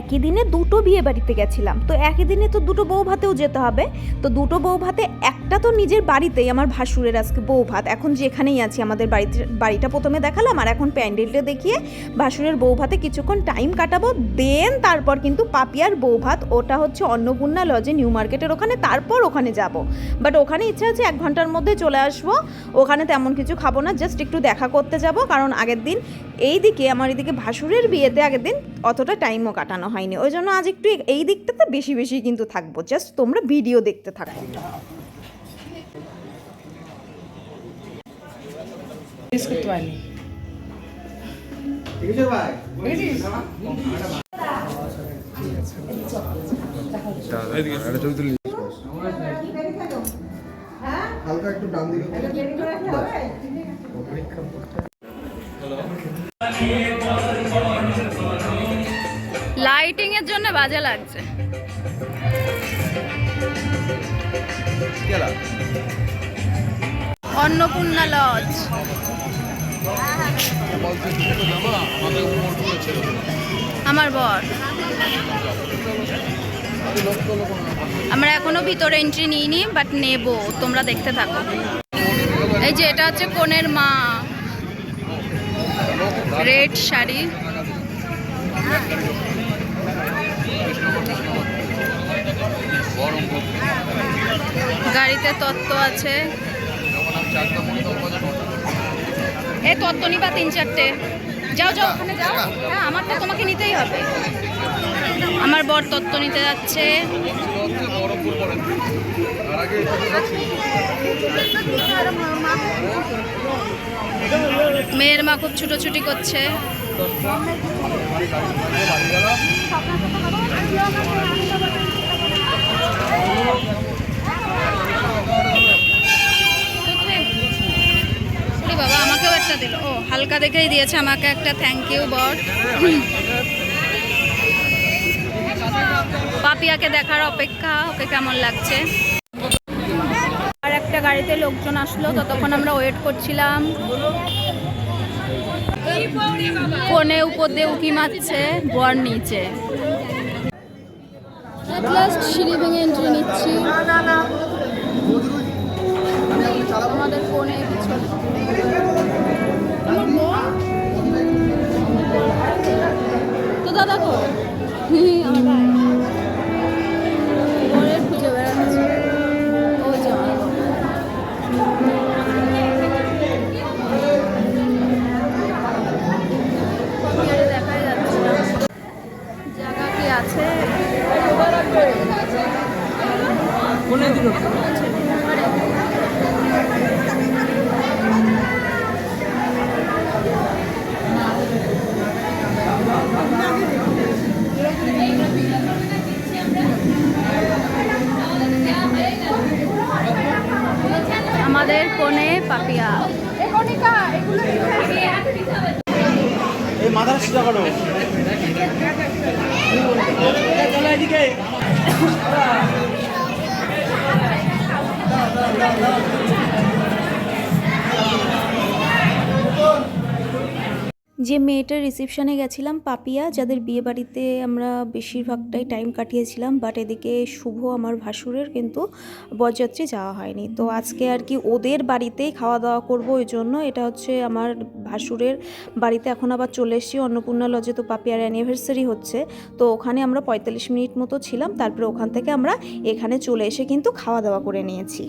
একই দিনে দুটো বিয়ে বাড়িতে গেছিলাম। তো একই দিনে তো দুটো বউ ভাতেও যেতে হবে। তো দুটো বউ ভাতে একটা তো নিজের বাড়িতেই আমার ভাসুরের আজকে বউ ভাত। এখন যেখানেই আছি, আমাদের বাড়িতে, বাড়িটা প্রথমে দেখালাম আর এখন প্যান্ডেলটা দেখিয়ে ভাসুরের বউ ভাতে কিছুক্ষণ টাইম কাটাবো। দেন তারপর কিন্তু পাপিয়ার বউ ভাত, ওটা হচ্ছে অন্নপূর্ণা লজে, নিউ মার্কেটের ওখানে, তারপর ওখানে যাব। বাট ওখানে ইচ্ছা আছে এক ঘণ্টার মধ্যে চলে আসব। ওখানে তেমন কিছু খাব না, জাস্ট একটু দেখা করতে যাব। কারণ আগের দিন এই দিকে আমার এদিকে ভাসুরের বিয়েতে আগের দিন অতটা টাইমও কাটানো হয়নি। ওই জন্য আজ একটু এই দিকটাতে বেশি বেশি কিন্তু থাকব। জাস্ট তোমরা ভিডিও দেখতে থাকো। হালকা একটু ডান দিকে লাইটিং এর জন্য বাজে লাগছে। অন্নপূর্ণা লজ আমার বর। আমরা এখনও ভিতরে এন্ট্রি নিইনি বাট নেব। তোমরা দেখতে থাকো। এই যে এটা হচ্ছে কনের মা। রেড শাড়ি। গাড়িতে তত্ত্ব আছে। এ তত্ত্ব নিবা তিন চারটে। যাও যাও ওখানে যাও। হ্যাঁ আমারটা তোমাকে নিতেই হবে। আমার বর তত্ত্ব নিতে যাচ্ছে। মেয়ের মা খুব ছুটোছুটি করছে। হালকা দেখেই দিয়েছে আমাকে একটা থ্যাংক ইউ বর পাপিয়াকে দেখার অপেক্ষা, ওকে কেমন লাগছে? আর একটা গাড়িতে লোকজন আসলো, ততক্ষণ আমরা ওয়েট করছিলাম। ফোনে উপর দিয়ে উকি মারছে বর নিচে। সিঁড়ি এন্ট্রি নিচ্ছি। আমাদের কোণে পাপিয়া। এই মাথার সোজা করো। চলো এদিকে যে মেয়েটার রিসেপশনে গেছিলাম, পাপিয়া, যাদের বিয়ে বাড়িতে আমরা বেশিরভাগটাই টাইম কাটিয়েছিলাম বাট এদিকে শুভ আমার ভাসুরের কিন্তু বরযাত্রী যাওয়া হয়নি। তো আজকে আর কি ওদের বাড়িতেই খাওয়া দাওয়া করব, ওই জন্য এটা হচ্ছে আমার ভাসুরের বাড়িতে এখন আবার চলে এসেছি, অন্নপূর্ণা লজে তো পাপিয়ার অ্যানিভার্সারি হচ্ছে। তো ওখানে আমরা পঁয়তাল্লিশ মিনিট মতো ছিলাম, তারপরে ওখান থেকে আমরা এখানে চলে এসে কিন্তু খাওয়া দাওয়া করে নিয়েছি।